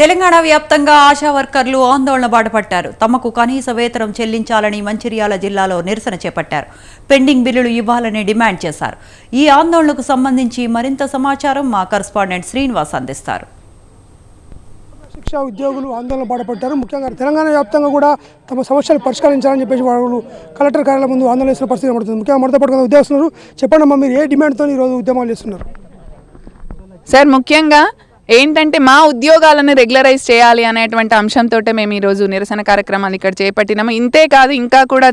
తెలంగాణ వ్యాప్తంగా ఆశా వర్కర్లు ఆందోళన బాటపట్టారు. తమకు కనీస వేతనం చెల్లించాలని మంచిర్యాల జిల్లాలో నిరసన చేపట్టారు. పెండింగ్ బిల్లులు ఇవ్వాలని డిమాండ్ చేశారు. ఈ ఆందోళనకు సంబంధించి మరింత సమాచారం మా కరస్పాండెంట్ శ్రీనివాస్ అందిస్తారు. శిక్షా ఉద్యోగులు ఆందోళన బాటపడ్డారు ముఖ్యంగా తెలంగాణ వ్యాప్తంగా కూడా తమ సమస్యలు పరిష్కరించాలని చెప్పేసి వాళ్ళు కలెక్టర్ కార్యాలయం ముందు ఆందోళన చేసిన పరిస్థితి కనబడుతుంది. ముఖ్యంగా పాటు కొంతమంది ఉద్యోగస్తున్నారు చెప్పండి మీరు ఏ డిమాండ్తో ఈరోజు ఉద్యమాలు చేస్తున్నారు? సార్ ముఖ్యంగా ఏంటంటే మా ఉద్యోగాలను రెగ్యులరైజ్ చేయాలి అనేటువంటి అంశంతో మేము ఈరోజు నిరసన కార్యక్రమాలు ఇక్కడ చేపట్టినాము. ఇంతే కాదు ఇంకా కూడా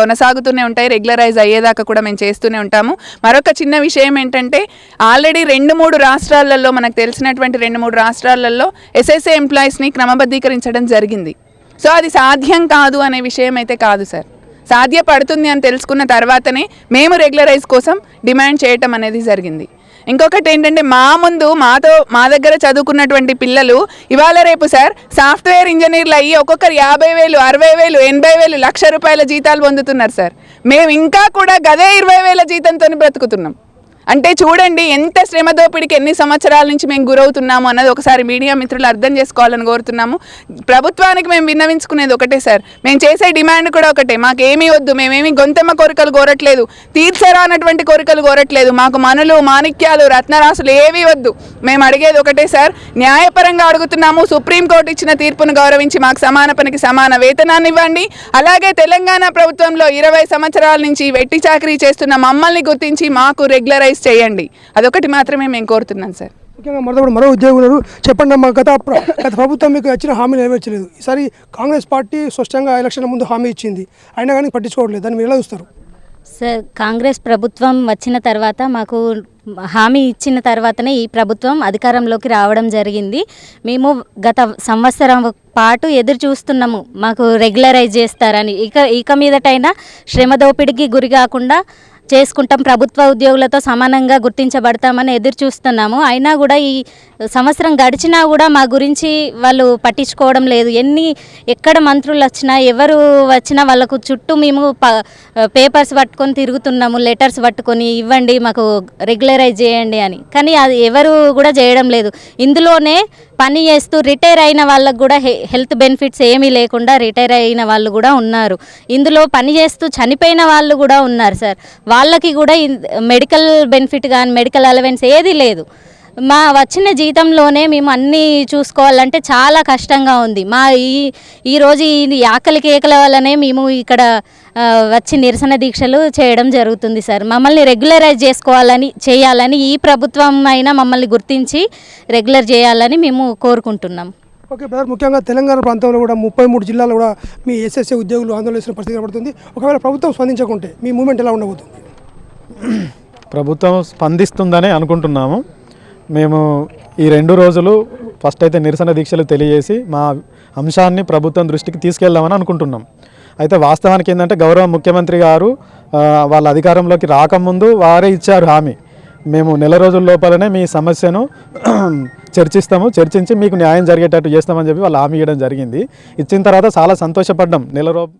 కొనసాగుతూనే ఉంటాయి రెగ్యులరైజ్ అయ్యేదాకా కూడా మేము చేస్తూనే ఉంటాము. మరొక చిన్న విషయం ఏంటంటే ఆల్రెడీ రెండు మూడు రాష్ట్రాలలో మనకు తెలిసినటువంటి రెండు మూడు రాష్ట్రాలలో ఎస్ఎస్ఏ ఎంప్లాయీస్ని క్రమబద్ధీకరించడం జరిగింది. సో అది సాధ్యం కాదు అనే విషయం అయితే కాదు సార్. సాధ్యపడుతుంది అని తెలుసుకున్న తర్వాతనే మేము రెగ్యులరైజ్ కోసం డిమాండ్ చేయటం అనేది జరిగింది. ఇంకొకటి ఏంటంటే మా ముందు మాతో మా దగ్గర చదువుకున్నటువంటి పిల్లలు ఇవాళ రేపు సార్ సాఫ్ట్వేర్ ఇంజనీర్లు అయ్యి ఒక్కొక్కరు యాభై వేలు అరవై వేలు ఎనభై వేలు లక్ష రూపాయల జీతాలు పొందుతున్నారు సార్. మేము ఇంకా కూడా గదే ఇరవై వేల జీతంతో బ్రతుకుతున్నాం. అంటే చూడండి ఎంత శ్రమ దోపిడికి ఎన్ని సంవత్సరాల నుంచి మేము గురవుతున్నాము అన్నది ఒకసారి మీడియా మిత్రులు అర్థం చేసుకోవాలని కోరుతున్నాము. ప్రభుత్వానికి మేము విన్నవించుకునేది ఒకటే సార్. మేము చేసే డిమాండ్ కూడా ఒకటే. మాకు ఏమీ వద్దు మేమేమి గొంతెమ్మ కోరికలు కోరట్లేదు. తీర్చరానటువంటి కోరికలు కోరట్లేదు. మాకు మనులు మాణిక్యాలు రత్నరాసులు ఏవి వద్దు. మేము అడిగేది ఒకటే సార్. న్యాయపరంగా అడుగుతున్నాము. సుప్రీంకోర్టు ఇచ్చిన తీర్పును గౌరవించి మాకు సమాన పనికి సమాన వేతనాన్ని ఇవ్వండి. అలాగే తెలంగాణ ప్రభుత్వంలో ఇరవై సంవత్సరాల నుంచి వెట్టి చాకరీ చేస్తున్న మమ్మల్ని గుర్తించి మాకు రెగ్యులరైజ్ చేయండి. అదొకటి మాత్రమే మేము కోరుతున్నాం సార్. ముఖ్యంగా పాటు మరో ఉద్యోగులు చెప్పండి అమ్మా గత గత ప్రభుత్వం మీకు ఇచ్చిన హామీ నెరవేర్చలేదు. ఈసారి కాంగ్రెస్ పార్టీ స్పష్టంగా ఎలక్షన్ ముందు హామీ ఇచ్చింది. అయినా కానీ పట్టించుకోవట్లేదు. దాన్ని మీరు ఎలా చూస్తారు? సార్ కాంగ్రెస్ ప్రభుత్వం వచ్చిన తర్వాత మాకు హామీ ఇచ్చిన తర్వాతనే ఈ ప్రభుత్వం అధికారంలోకి రావడం జరిగింది. మేము గత సంవత్సరం పాటు ఎదురు చూస్తున్నాము మాకు రెగ్యులరైజ్ చేస్తారని. ఇక ఇక మీదటైనా శ్రమ దోపిడికి గురి కాకుండా చేసుకుంటాం. ప్రభుత్వ ఉద్యోగులతో సమానంగా గుర్తించబడతామని ఎదురు చూస్తున్నాము. అయినా కూడా ఈ సంవత్సరం గడిచినా కూడా మా గురించి వాళ్ళు పట్టించుకోవడం లేదు. ఎన్ని ఎక్కడ మంత్రులు వచ్చినా ఎవరు వచ్చినా వాళ్ళకు చుట్టూ మేము పేపర్స్ పట్టుకొని తిరుగుతున్నాము. లెటర్స్ పట్టుకొని ఇవ్వండి మాకు రెగ్యులరైజ్ చేయండి అని. కానీ అది ఎవరు కూడా చేయడం లేదు. ఇందులోనే పని చేస్తూ రిటైర్ అయిన వాళ్ళకు కూడా హె- హెల్త్ బెనిఫిట్స్ ఏమీ లేకుండా రిటైర్ అయిన వాళ్ళు కూడా ఉన్నారు. ఇందులో పని చేస్తూ చనిపోయిన వాళ్ళు కూడా ఉన్నారు సార్. వాళ్ళకి కూడా మెడికల్ బెనిఫిట్ కానీ మెడికల్ అలవెన్స్ ఏది లేదు. మా వచ్చిన జీతంలోనే మేము అన్నీ చూసుకోవాలంటే చాలా కష్టంగా ఉంది. మా ఈ ఈరోజు ఈ ఆకలి కేకల వల్లనే మేము ఇక్కడ వచ్చి నిరసన దీక్షలు చేయడం జరుగుతుంది సార్. మమ్మల్ని రెగ్యులరైజ్ చేసుకోవాలని చేయాలని ఈ ప్రభుత్వం అయినా మమ్మల్ని గుర్తించి రెగ్యులర్ చేయాలని మేము కోరుకుంటున్నాం. Okay brother. ముఖ్యంగా తెలంగాణ ప్రాంతంలో కూడా ముప్పై మూడు జిల్లాలో కూడా మీ ఎస్ఎస్ఏ ఉద్యోగులు ఆందోళన చేసిన పరిస్థితి కనబడుతుంది. ఒకవేళ ప్రభుత్వం స్పందించకుంటే మీ మూమెంట్ ఎలా ఉండబోతుంది? ప్రభుత్వం స్పందిస్తుందని అనుకుంటున్నాము. మేము ఈ రెండు రోజులు ఫస్ట్ అయితే నిరసన దీక్షలు తెలియజేసి మా అంశాన్ని ప్రభుత్వం దృష్టికి తీసుకెళ్దామని అనుకుంటున్నాం. అయితే వాస్తవానికి ఏంటంటే గౌరవ ముఖ్యమంత్రి గారు వాళ్ళ అధికారంలోకి రాకముందు వారే ఇచ్చారు హామీ. మేము నెల రోజుల లోపలనే మీ సమస్యను చర్చిస్తాము చర్చించి మీకు న్యాయం జరిగేటట్టు చేస్తామని చెప్పి వాళ్ళు హామీ ఇవ్వడం జరిగింది. ఇచ్చిన తర్వాత చాలా సంతోషపడ్డాం. నెల రోజు